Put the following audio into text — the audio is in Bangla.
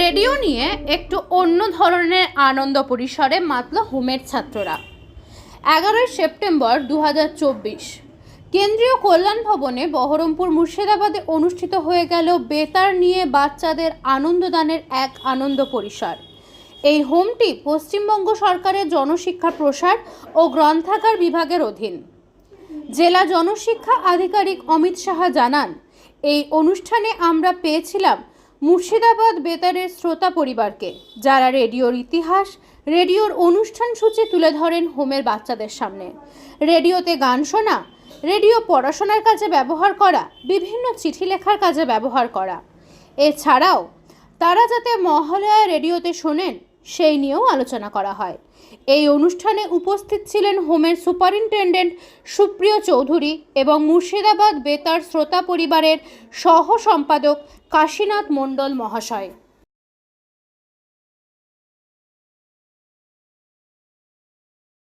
রেডিও নিয়ে একটু অন্য ধরনের আনন্দ পরিসরে মাতল হোমের ছাত্ররা। এগারোই সেপ্টেম্বর দু হাজার চব্বিশ, কেন্দ্রীয় কল্যাণ ভবনে বহরমপুর মুর্শিদাবাদে অনুষ্ঠিত হয়ে গেল বেতার নিয়ে বাচ্চাদের আনন্দদানের এক আনন্দ পরিসর। এই হোমটি পশ্চিমবঙ্গ সরকারের জনশিক্ষা প্রসার ও গ্রন্থাগার বিভাগের অধীন। জেলা জনশিক্ষা আধিকারিক অমিত সাহা জানান এই অনুষ্ঠানে আমরা পেয়েছিলাম মুর্শিদাবাদ বেতারের শ্রোতা পরিবারকে, যারা রেডিওর ইতিহাস, রেডিওর অনুষ্ঠান সূচি তুলে ধরেন হোমের বাচ্চাদের সামনে। রেডিওতে গান শোনা, রেডিও পড়াশোনার কাজে ব্যবহার করা, বিভিন্ন চিঠি লেখার কাজে ব্যবহার করা। এছাড়াও তারা যাতে মহালয়া রেডিওতে শোনেন সেই নিয়েও আলোচনা করা হয়। এই অনুষ্ঠানে উপস্থিত ছিলেন হোমের সুপারিনটেন্ডেন্ট সুপ্রিয় চৌধুরী এবং মুর্শিদাবাদ বেতার শ্রোতা পরিবারের সহ সম্পাদক কাশীনাথ মণ্ডল মহাশয়।